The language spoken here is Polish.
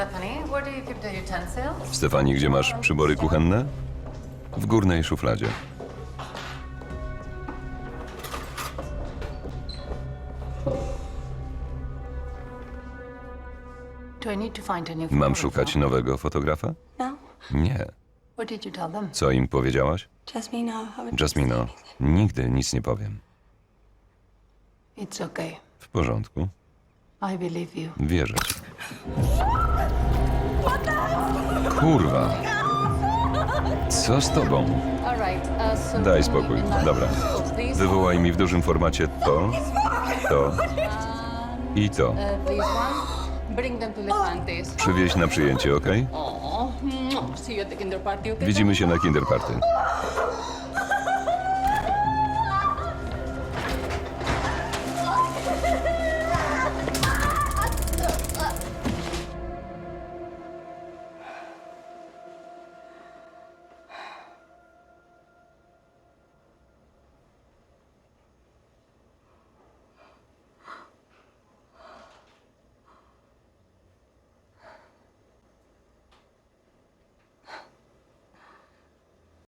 Stephanie, where do you keep the utensils? Stefani, gdzie masz przybory kuchenne? W górnej szufladzie. Do I need to find a new Mam photographer? szukać nowego fotografa? No, Nie. What did you tell them? Co im powiedziałaś? I would Jasmino, nigdy nic nie powiem. It's okay. W porządku. I believe you. Wierzę ci. Kurwa. Co z tobą? Daj spokój. Dobra. Wywołaj mi w dużym formacie to, to i to. Przywieź na przyjęcie, kinder party, okay? Widzimy się na Kinder Party.